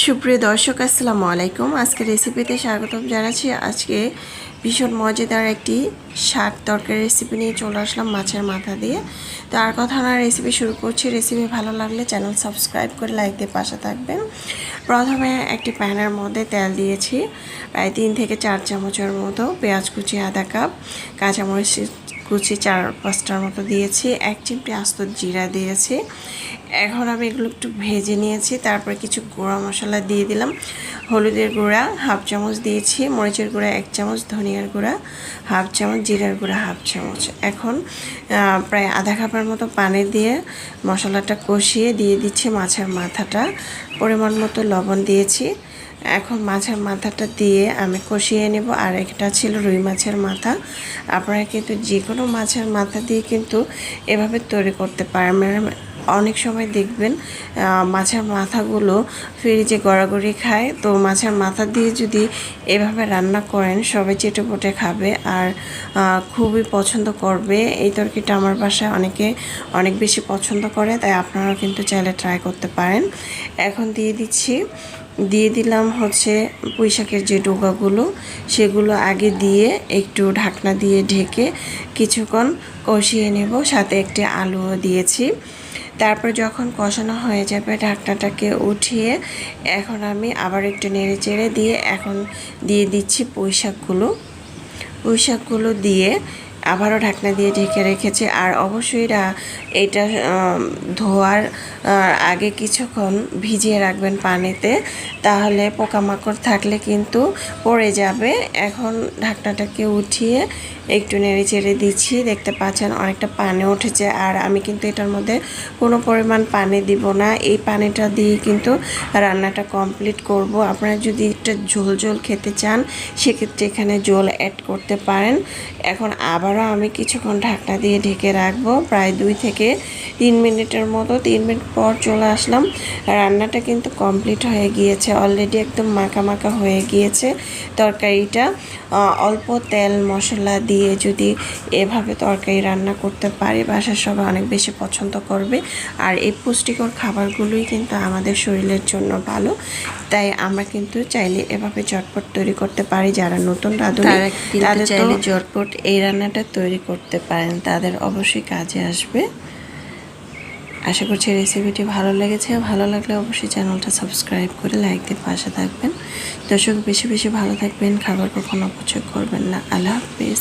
সুপ্রিয় দর্শক, আসসালামু আলাইকুম। আজকে রেসিপিতে স্বাগতম জানাচ্ছি। আজকে ভীষণ মজাদার একটি শাক তরকারি রেসিপি নিয়ে চলে আসলাম মাছের মাথা দিয়ে। তো আর কথা না রেসিপি শুরু করছি। রেসিপি ভালো লাগলে চ্যানেল সাবস্ক্রাইব করে লাইক দিয়ে পাশে থাকবেন। প্রথমে একটি প্যানের মধ্যে তেল দিয়েছি। প্রায় তিন থেকে চার চামচের মতো পেঁয়াজ কুচি আধা কাপ, কাঁচামরিচ কুচি চার পাঁচটার মতো দিয়েছি। এক চিমটি আস্ত জিরা দিয়েছি। এখন আমি এগুলো একটু ভেজে নিয়েছি, তারপরে কিছু গুঁড়া মশলা দিয়ে দিলাম। হলুদের গুঁড়া হাফ চামচ দিয়েছি, মরিচের গুঁড়া এক চামচ, ধনিয়ার গুঁড়া হাফ চামচ, জিরার গুঁড়া হাফ চামচ। এখন প্রায় আধা কাপের মতো পানি দিয়ে মশলাটা কষিয়ে দিয়ে দিচ্ছি মাছের মাথাটা। পরিমাণ মতো লবণ দিয়েছি। এখন মাছের মাথাটা দিয়ে আমি কষিয়ে নেব, আর একটা ছিল রুই মাছের মাথা। আপনারা কিন্তু যে কোনো মাছের মাথা দিয়ে কিন্তু এভাবে তৈরি করতে পারেন অনেক সময় দেখবেন মাছের মাথাগুলো ফ্রিজে গড়াগড়ি খায়, তো মাছের মাথা দিয়ে যদি এভাবে রান্না করেন, সবাই চেটেপুটে খাবে আর খুবই পছন্দ করবে। এই তরকারিটা আমার বাসায় অনেকে অনেক বেশি পছন্দ করে, তাই আপনারাও কিন্তু চাইলে ট্রাই করতে পারেন। এখন দিয়ে দিচ্ছি। দিয়ে দিলাম হচ্ছে পুঁইশাকের যে ডোকাগুলো সেগুলো আগে দিয়ে একটু ঢাকনা দিয়ে ঢেকে কিছুক্ষণ কষিয়ে নেব। সাথে একটি আলুও দিয়েছি। তারপর যখন কষানো হয়ে যাবে ঢাকনাটাকে উঠিয়ে, এখন আমি আবার একটু নেড়ে চেড়ে দিয়ে এখন দিয়ে দিচ্ছি পুঁইশাকগুলো। পুঁইশাকগুলো দিয়ে আবারও ঢাকনা দিয়ে ঢেকে রেখেছি। আর অবশ্যই এটা ধোয়ার আগে কিছুক্ষণ ভিজিয়ে রাখবেন পানিতে, তাহলে পোকামাকড় থাকলে কিন্তু পড়ে যাবে। এখন ঢাকনাটাকে উঠিয়ে একটু নেড়ে চেড়ে দিচ্ছি। দেখতে পাচ্ছেন অনেকটা পানি উঠেছে, আর আমি কিন্তু এটার মধ্যে কোনো পরিমাণ পানি দিব না। এই পানিটা দিয়ে কিন্তু রান্নাটা কমপ্লিট করব। আপনারা যদি একটা ঝোল ঝোল খেতে চান, সেক্ষেত্রে এখানে জল অ্যাড করতে পারেন। এখন আবারও আমি কিছুক্ষণ ঢাকনা দিয়ে ঢেকে রাখব, প্রায় দুই থেকে তিন মিনিটের মতো, তিন মিনিট পর চলে আসলাম। রান্নাটা কিন্তু কমপ্লিট হয়ে গিয়েছে অলরেডি একদম মাখা মাখা হয়ে গিয়েছে তরকারিটা। অল্প তেল মশলা দিয়ে যদি এভাবে তরকারি রান্না করতে পারি, বাসার সবাই অনেক বেশি পছন্দ করবে। আর এই পুষ্টিকর খাবারগুলোই কিন্তু আমাদের শরীরের জন্য ভালো। তাই আমরা কিন্তু চাইলে এভাবে চটপট তৈরি করতে পারি যারা নতুন রাঁধুনি তারা তাদের চাইলে চটপট এই রান্নাটা তৈরি করতে পারেন। তাদের অবশ্যই কাজে আসবে। আশা করছি রেসিপিটি ভালো লেগেছে। ভালো লাগলে অবশ্যই চ্যানেলটা সাবস্ক্রাইব করে লাইক দিয়ে পাশে থাকবেন। দর্শক বেশি বেশি ভালো থাকবেন। খাবার কখনো অপচয় করবেন না। আল্লাহ হাফিজ।